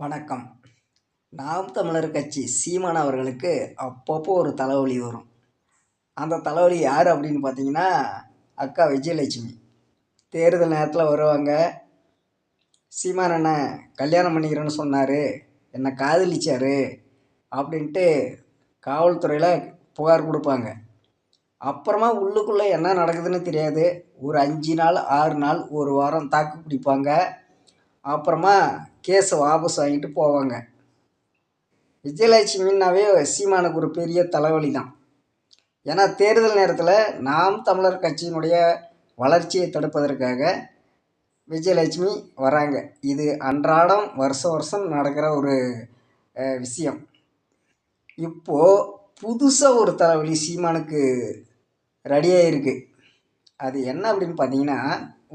வணக்கம். நாம் தமிழர் கட்சி சீமான் அவர்களுக்கு அப்பப்போ ஒரு தலைவலி வரும். அந்த தலைவலி யார் அப்படின்னு பார்த்தீங்கன்னா அக்கா விஜயலட்சுமி. தேர்தல் நேரத்தில் வருவாங்க. சீமான் என்ன கல்யாணம் பண்ணிக்கிறேன்னு சொன்னார். என்னை காதலிச்சார் அப்படின்ட்டு காவல்துறையில் புகார் கொடுப்பாங்க. அப்புறமா உள்ளுக்குள்ளே என்ன நடக்குதுன்னு தெரியாது. ஒரு அஞ்சு நாள் ஆறு நாள் ஒரு வாரம் தாக்கு பிடிப்பாங்க. அப்புறமா கேஸை வாபஸ் வாங்கிட்டு போவாங்க. விஜயலட்சுமின்னாவே சீமானுக்கு ஒரு பெரிய தலைவலி தான் ஏன்னா தேர்தல் நேரத்தில் நாம் தமிழர் கட்சியினுடைய வளர்ச்சியை தடுப்பதற்காக விஜயலட்சுமி வராங்க. இது அன்றாடம் வருஷம் வருஷம் நடக்கிற ஒரு விஷயம். இப்போது புதுசாக ஒரு தலைவலி சீமானுக்கு ரெடியாக இருக்குது அது என்ன அப்படின்னு பார்த்தீங்கன்னா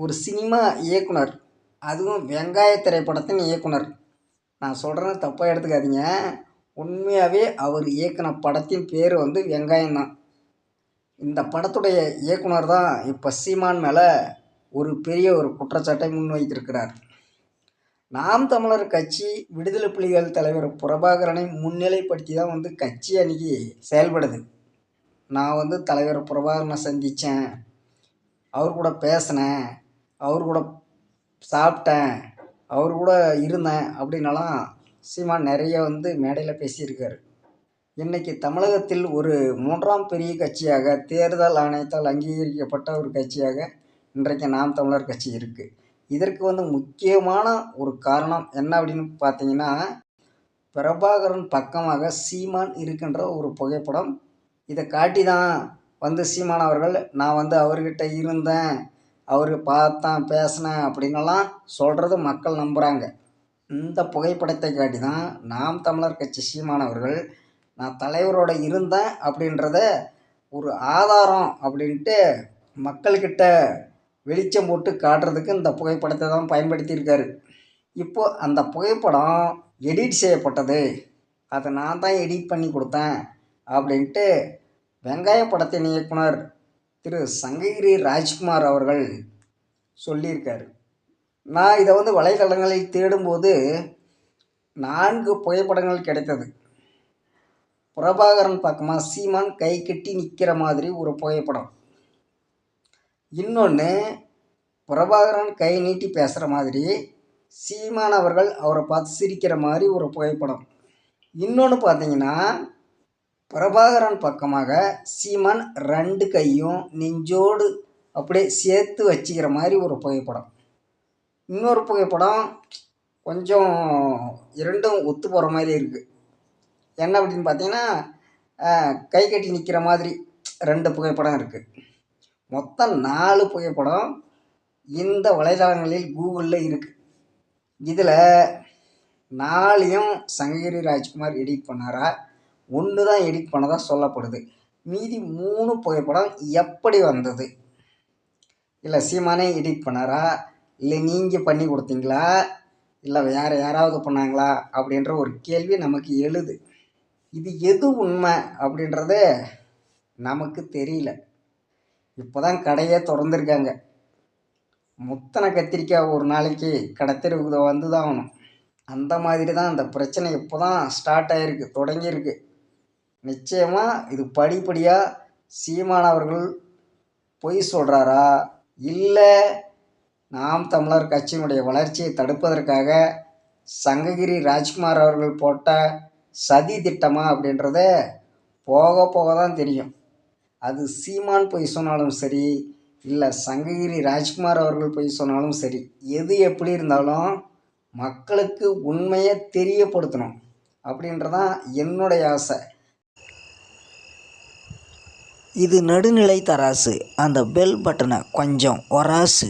ஒரு சினிமா இயக்குனர் அதுவும் வெங்காய திரைப்படத்தின் இயக்குனர். நான் சொல்கிறேன்னு தப்பாக எடுத்துக்காதீங்க. உண்மையாகவே அவர் இயக்குன படத்தின் பேர் வந்து வெங்காயம் தான். இந்த படத்துடைய இயக்குனர் தான் இப்போ சீமான் மேலே ஒரு பெரிய ஒரு குற்றச்சாட்டை முன்வைத்திருக்கிறார். நாம் தமிழர் கட்சி விடுதலை புலிகள் தலைவர் பிரபாகரனை முன்னிலைப்படுத்தி தான் வந்து கட்சி அன்னைக்கு செயல்படுது. நான் வந்து தலைவர் பிரபாகரனை சந்தித்தேன் அவர் கூட பேசினேன். அவர் கூட சாப்பிட்டேன். அவர் கூட இருந்தேன் அப்படின்னலாம் சீமான் நிறைய வந்து மேடையில் பேசியிருக்காரு. இன்றைக்கி தமிழகத்தில் ஒரு மூன்றாம் பெரிய கட்சியாக தேர்தல் ஆணையத்தால் அங்கீகரிக்கப்பட்ட ஒரு கட்சியாக இன்றைக்கு நாம் தமிழர் கட்சி இருக்குது இதற்கு வந்து முக்கியமான ஒரு காரணம் என்ன அப்படின்னு பார்த்தீங்கன்னா பிரபாகரன் பக்கமாக சீமான் இருக்கின்ற ஒரு புகைப்படம். இதை காட்டி தான் வந்து சீமான் அவர்கள் நான் வந்து அவர்கிட்ட இருந்தேன். அவர் பார்த்தேன் பேசினேன் அப்படின்னலாம் சொல்கிறது மக்கள் நம்புகிறாங்க இந்த புகைப்படத்தை காட்டி தான் நாம் தமிழர் கட்சி சீமான் அவர்கள் நான் தலைவரோட இருந்தேன் அப்படின்றத ஒரு ஆதாரம் அப்படின்ட்டு மக்கள்கிட்ட வெளிச்சம் போட்டு காட்டுறதுக்கு இந்த புகைப்படத்தை தான் பயன்படுத்தியிருக்காரு. இப்போது அந்த புகைப்படம் எடிட் செய்யப்பட்டது. அதை நான் தான் எடிட் பண்ணி கொடுத்தேன் அப்படின்ட்டு வெங்காய படத்தின் இயக்குனர் திரு சங்ககிரி ராஜ்குமார் அவர்கள் சொல்லியிருக்கார். நான் இதை வந்து வலைதளங்களில் தேடும்போது நான்கு புகைப்படங்கள் கிடைத்தது. பிரபாகரன் பக்கமாக சீமான் கை கட்டி நிற்கிற மாதிரி ஒரு புகைப்படம். இன்னொன்று பிரபாகரன் கை நீட்டி பேசுகிற மாதிரி சீமான் அவர்கள் அவரை பார்த்து சிரிக்கிற மாதிரி ஒரு புகைப்படம். இன்னொன்று பார்த்தீங்கன்னா பிரபாகரன் பக்கமாக சீமான் ரெண்டு கையும் நெஞ்சோடு அப்படியே சேர்த்து வச்சுக்கிற மாதிரி ஒரு புகைப்படம். இன்னொரு புகைப்படம் கொஞ்சம் இரண்டும் ஒத்து போகிற மாதிரி இருக்குது என்ன அப்படின்னு பார்த்தீங்கன்னா கை கட்டி நிற்கிற மாதிரி ரெண்டு புகைப்படம் இருக்குது மொத்தம் நாலு புகைப்படம் இந்த வலைதளங்களில் கூகுளில் இருக்குது இதில் நாளையும் சங்ககிரி ராஜ்குமார் எடிட் பண்ணாரா? ஒன்று தான் எடிட் பண்ணதாக சொல்லப்படுது. மீதி மூணு புகைப்படம் எப்படி வந்தது? இல்லை சீமானே எடிட் பண்ணாரா? இல்லை நீங்கள் பண்ணி கொடுத்தீங்களா? இல்லை வேறு யாராவது பண்ணாங்களா? அப்படின்ற ஒரு கேள்வி நமக்கு எழுது. இது எது உண்மை அப்படின்றது நமக்கு தெரியல. இப்போ தான் கடையே திறந்துருக்காங்க. முத்தனை கத்திரிக்காய் ஒரு நாளைக்கு கடைத்தெருவுக்கு வந்து தான் ஆகணும். அந்த மாதிரி தான் அந்த பிரச்சனை இப்போ தான் ஸ்டார்ட் ஆகிருக்கு தொடங்கியிருக்கு. நிச்சயமாக இது படிப்படியாக சீமான் அவர்கள் பொய் சொல்கிறாரா இல்லை நாம் தமிழர் கட்சியினுடைய வளர்ச்சியை தடுப்பதற்காக சங்ககிரி ராஜ்குமார் அவர்கள் போட்ட சதி திட்டமா அப்படின்றத போக போக தான் தெரியும். அது சீமான் பொய் சொன்னாலும் சரி இல்லை சங்ககிரி ராஜ்குமார் அவர்கள் பொய் சொன்னாலும் சரி எது எப்படி இருந்தாலும் மக்களுக்கு உண்மையை தெரியப்படுத்தணும் அப்படின்றதான் என்னுடைய ஆசை. இது நடுநிலை தராசு. அந்த பெல் பட்டனை கொஞ்சம் ஒராசு